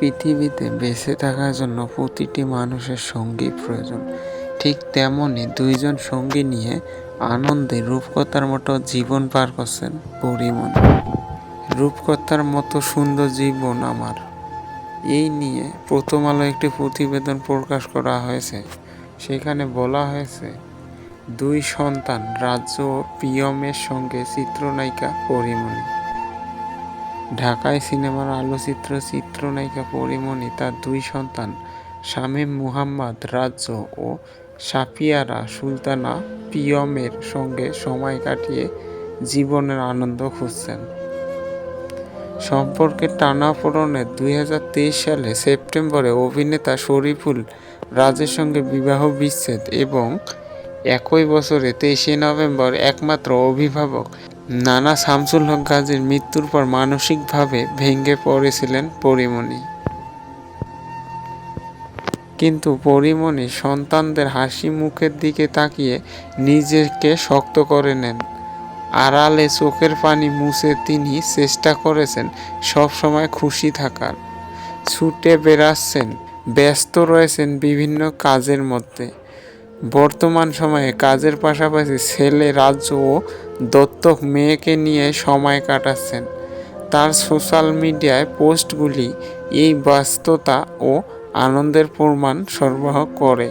পৃথিবীতে বেঁচে থাকার জন্য প্রতিটি মানুষের সঙ্গী প্রয়োজন। ঠিক তেমনই দুইজন সঙ্গী নিয়ে আনন্দে রূপকথার মতো জীবন পার করছেন পরিমণি রূপকথার মতো সুন্দর জীবন আমার। এই নিয়ে প্রথম আলো একটি প্রতিবেদন প্রকাশ করা হয়েছে। সেখানে বলা হয়েছে, দুই সন্তান রাজ্য ও পিয়মের সঙ্গে চিত্রনায়িকা পরিমণি ঢাকায় সিনেমার আলোচিত্র চিত্রনায়িকা পরিমণি, তার দুই সন্তান, শামীম মুহাম্মদ রাজ্য ও সাফিয়ারা সুলতানা পিয়মের সঙ্গে সময় কাটিয়ে জীবনের আনন্দ খুঁজছেন। সম্পর্কের টানাপোড়েনে দুই সালে সেপ্টেম্বরে অভিনেতা শরীফুল রাজের সঙ্গে বিবাহ বিচ্ছেদ এবং একই বছরে তেইশে নভেম্বর একমাত্র অভিভাবক নানা শামসুল হক গাজীর মৃত্যুর পর মানসিকভাবে ভেঙে পড়েছিলেন পরিমণি। কিন্তু পরিমণি সন্তানদের হাসি মুখের দিকে তাকিয়ে নিজেকে শক্ত করে নেন। আড়ালে চোখের পানি মুছে তিনি চেষ্টা করেছেন সবসময় খুশি থাকার। ছুটে বেড়াচ্ছেন, ব্যস্ত রয়েছেন বিভিন্ন কাজের মধ্যে। বর্তমান সময়ে কাজের পাশাপাশি ছেলে রাজ্য ও দত্তক মেয়েকে নিয়ে সময় কাটাচ্ছেন। তার সোশ্যাল মিডিয়ায় পোস্টগুলি এই ব্যস্ততা ও আনন্দের প্রমাণ সরবরাহ করে।